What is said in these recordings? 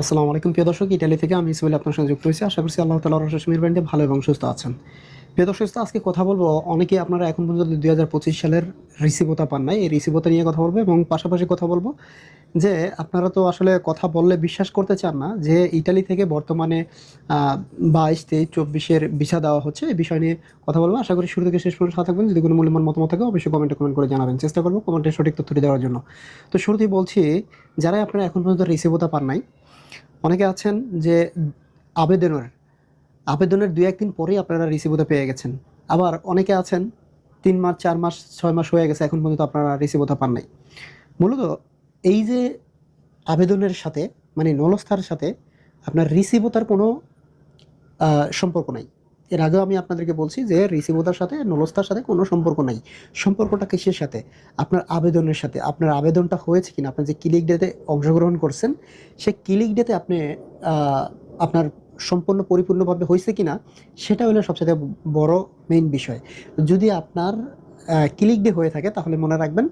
আসসালামু আলাইকুম। প্রিয় দর্শক, ইটালি থেকে আমি ইসমাইল আপনার সঙ্গে যুক্ত হয়েছি। আশা করছি আল্লাহ তালা রসমির ব্যান্ডে ভালো এবং সুস্থ আছেন। প্রিয় দর্শক আজকে কথা বলব, অনেকে আপনারা এখন পর্যন্ত দুই হাজার পঁচিশ সালের রিসিভতা পান নাই। এই রিসিভতা নিয়ে কথা বলব এবং পাশাপাশি কথা বলব যে, আপনারা তো আসলে কথা বললে বিশ্বাস করতে চান না যে, ইটালি থেকে বর্তমানে বাইশ, তেইশ, চব্বিশের ভিসা দেওয়া হচ্ছে। এই বিষয় নিয়ে কথা বলব। আশা করি শুরু থেকে শেষ পর্যন্ত থাকবেন। যদি কোনো মূল্যবান মতামত থাকে, অবশ্যই কমেন্টে কমেন্ট করে জানাবেন। চেষ্টা করব কমেন্টের সঠিক তথ্যটি দেওয়ার জন্য। তো শুরুতেই বলছি যারা আপনারা এখন পর্যন্ত রিসিভতা পান নাই অনেকে আছেন যে আবেদনের আবেদনের দু একদিন পরেই আপনারা রিসিভটা পেয়ে গেছেন। আবার অনেকে আছেন, তিন মাস, চার মাস, ছয় মাস হয়ে গেছে, এখন পর্যন্ত আপনারা রিসিভটা পান নাই। মূলত এই যে আবেদনের সাথে মানে নলস্থার সাথে আপনার রিসিভতার কোনো সম্পর্ক নাই। এর আগেও আমি আপনাদেরকে বলছি যে রিসিভতার সাথে নলস্থার সাথে কোনো সম্পর্ক নাই। সম্পর্কটা কিসের সাথে? আপনার আবেদনের সাথে। আপনার আবেদনটা হয়েছে কিনা? আপনি যে ক্লিক ডেতে অংশগ্রহণ করছেন, সেই ক্লিক ডেতে আপনি আপনার সম্পূর্ণ পরিপূর্ণভাবে হয়েছে কিনা, সেটা হলো সবচেয়ে বড় মেইন বিষয়। যদি আপনার ক্লিক ডে হয়ে থাকে, তাহলে মনে রাখবেন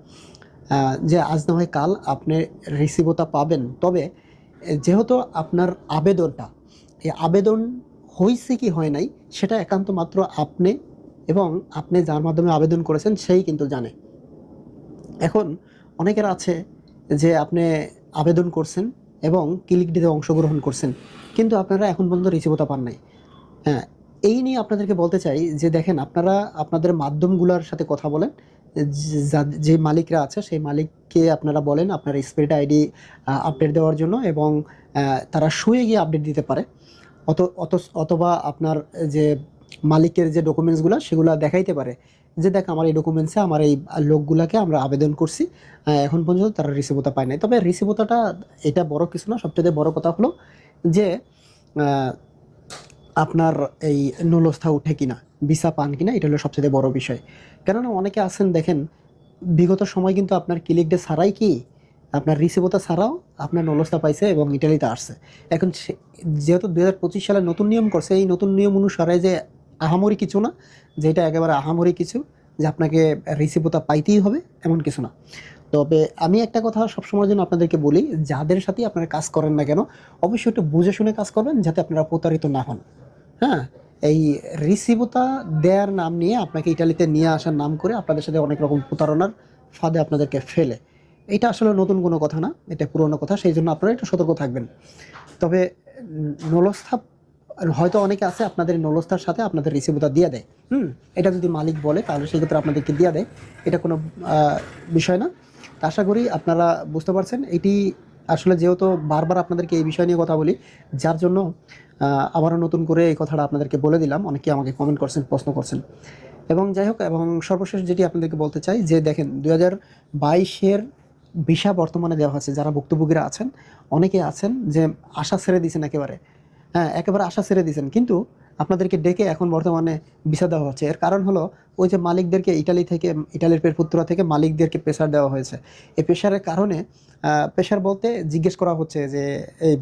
যে আজ না হয় কাল আপনি রিসিভতা পাবেন। তবে, যেহেতু আপনার আবেদনটা, এই আবেদন হয়েছে কি হয় নাই সেটা একান্ত মাত্র আপনি এবং আপনি যার মাধ্যমে আবেদন করেছেন সেই কিন্তু জানে। এখন অনেকের আছে যে আপনি আবেদন করছেন এবং ক্লিক দিতে অংশগ্রহণ করছেন, কিন্তু আপনারা এখন পর্যন্ত রিসিভতা পান নাই। হ্যাঁ এই নিয়ে আপনাদেরকে বলতে চাই যে দেখেন, আপনারা আপনাদের মাধ্যমগুলোর সাথে কথা বলেন, যে মালিকরা আছে সেই মালিককে আপনারা বলেন আপনার স্পিরিট আইডি আপডেট দেওয়ার জন্য এবং তারা শুয়ে গিয়ে আপডেট দিতে পারে। অত অত, অথবা আপনার যে মালিকের যে ডকুমেন্টসগুলো, সেগুলো দেখাইতে পারে যে, দেখ, আমার এই ডকুমেন্টসে, আমার এই লোকগুলোকে আমরা আবেদন করছি এখন পর্যন্ত তারা রিসিভতা পায় নাই। তবে রিসিভতাটা এটা বড় কিছু না, সবচেয়ে বড় কথা হলো যে আপনার এই নলস্থা উঠে কিনা, ভিসা পান কিনা, এটা হলো সবচেয়ে বড় বিষয়। কেননা অনেকে আছেন, দেখেন, বিগত সময় কিন্তু আপনার ক্লিক ডে ছাড়াই কি আপনার রিসিভতা ছাড়াও আপনার নলস্থা পাইছে এবং ইটালিতে আসছে। এখন যেহেতু দু হাজার পঁচিশ সালে নতুন নিয়ম করছে, এই নতুন নিয়ম অনুসারে যে আহামরি কিছু না, যেটা একেবারে আহামরি কিছু, যে আপনাকে রিসিভতা পাইতেই হবে, এমন কিছু না। তবে আমি একটা কথা সবসময়ের জন্য আপনাদেরকে বলি, যাদের সাথে আপনারা কাজ করেন না কেন, অবশ্যই একটু বুঝে শুনে কাজ করবেন যাতে আপনারা প্রতারিত না হন। হ্যাঁ? এই রিসিভতা দেয়ার নাম নিয়ে আপনাকে ইটালিতে নিয়ে আসার নাম করে আপনাদের সাথে অনেক রকম প্রতারণার ফাঁদে আপনাদেরকে ফেলে। এটা আসলে নতুন কোনো কথা না, এটা পুরনো কথা, সেই জন্য আপনারা একটু সতর্ক থাকবেন। তবে নলস্থা হয়তো অনেকে আছে আপনাদের নলস্থার সাথে আপনাদের রিসিভতা দিয়ে দেয়। হুম, এটা যদি মালিক বলে, তাহলে সেক্ষেত্রে আপনাদেরকে দিয়ে দেয়। এটা কোনো বিষয় না। আশা করি আপনারা বুঝতে পারছেন, এটি আসলে যেহেতু বারবার আপনাদেরকে এই বিষয় নিয়ে কথা বলি, যার জন্য আবারও নতুন করে এই কথাটা আপনাদেরকে বলে দিলাম। অনেকে আমাকে কমেন্ট করছেন, প্রশ্ন করছেন। এবং যাই হোক, এবং সর্বশেষ যেটি আপনাদেরকে বলতে চাই, যে দেখেন দু হাজার বাইশের ভিসা বর্তমানে দেওয়া হচ্ছে যারা ভুক্তভোগীরা আছেন, অনেকে আছেন যে আশা ছেড়ে দিয়েছেন একেবারে। হ্যাঁ একেবারে আশা ছেড়ে দিয়েছেন, কিন্তু আপনাদেরকে ডেকে এখন বর্তমানে ভিসা দেওয়া হচ্ছে। এর কারণ হলো, ওই যে মালিকদেরকে ইটালি থেকে, ইটালির পেরপুত্রা থেকে মালিকদেরকে প্রেশার দেওয়া হয়েছে। এই প্রেশারের কারণে প্রেশার বলতে জিজ্ঞেস করা হচ্ছে যে, এই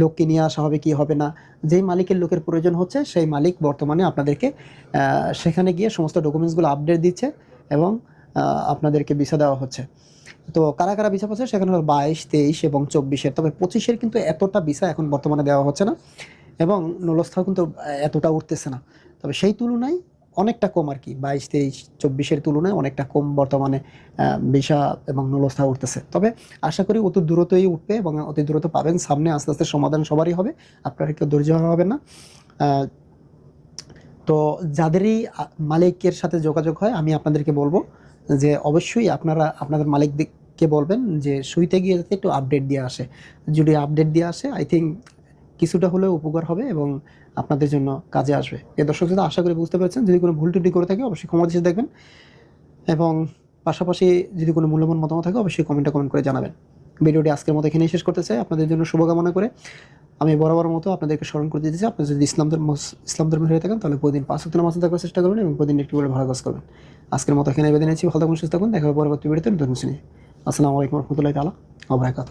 লোককে নিয়ে আসা হবে কি হবে না? যেই মালিকের লোকের প্রয়োজন হচ্ছে, সেই মালিক বর্তমানে আপনাদেরকে সেখানে গিয়ে সমস্ত ডকুমেন্টসগুলো আপডেট দিচ্ছে এবং আপনাদেরকে ভিসা দেওয়া হচ্ছে। তো কারা কারা ভিসা পাচ্ছে? সেখানে হলো বাইশ, তেইশ এবং চব্বিশের। তবে পঁচিশের কিন্তু এতটা ভিসা এখন বর্তমানে দেওয়া হচ্ছে না এবং নলস্থাও কিন্তু এতটা উঠতেছে না। তবে সেই তুলনায় অনেকটা কম আর কি। বাইশ, তেইশ, চব্বিশের তুলনায় অনেকটা কম বর্তমানে ভিসা এবং নলস্থা উঠতেছে। তবে আশা করি অতি দ্রুতই উঠবে এবং অতি দ্রুত পাবেন। সামনে আস্তে আস্তে সমাধান সবারই হবে। আপনারা কেউ ধৈর্য হবেন না। তো যাদেরই মালিকের সাথে যোগাযোগ হয়, আমি আপনাদেরকে বলব যে অবশ্যই আপনারা, আপনাদের মালিককে বলবেন যে শুইতে গিয়ে যাতে একটু আপডেট দিয়ে আসে। যদি আপডেট দিয়ে আসে আই থিঙ্ক কিছুটা হলেও উপকার হবে এবং আপনাদের জন্য কাজে আসবে। এ দর্শক যদি আশা করি বুঝতে পেরেছেন। যদি কোনো ভুল ত্রুটি করে থাকে, অবশ্যই ক্ষমা দেখবেন। এবং পাশাপাশি যদি কোনো মূল্যবান মতামত থাকে, অবশ্যই কমেন্টে কমেন্ট করে জানাবেন। ভিডিওটি আজকের মতো এখানেই শেষ করতে চাই। আপনাদের জন্য শুভকামনা করে আমি বরাবর মতো আপনাদেরকে স্মরণ করে দিতে চাই। আপনি যদি ইসলাম ধর্ম, ইসলাম ধর্মের হয়ে থাকেন, তাহলে প্রতিদিন পাঁচ সপ্তাহ মাসে থাকার চেষ্টা করবেন এবং প্রতিদিন একটি করে ভালো কাজ করবেন। আজকের মতো এখানে বেঁধে নিয়েছি ভালো থাকুন, সুস্থ থাকুন। দেখা হবে পরবর্তী ভিডিওতে নতুন শুনি আসসালামু আলাইকুম রহমতুল্লাহ তালা আবরাকাত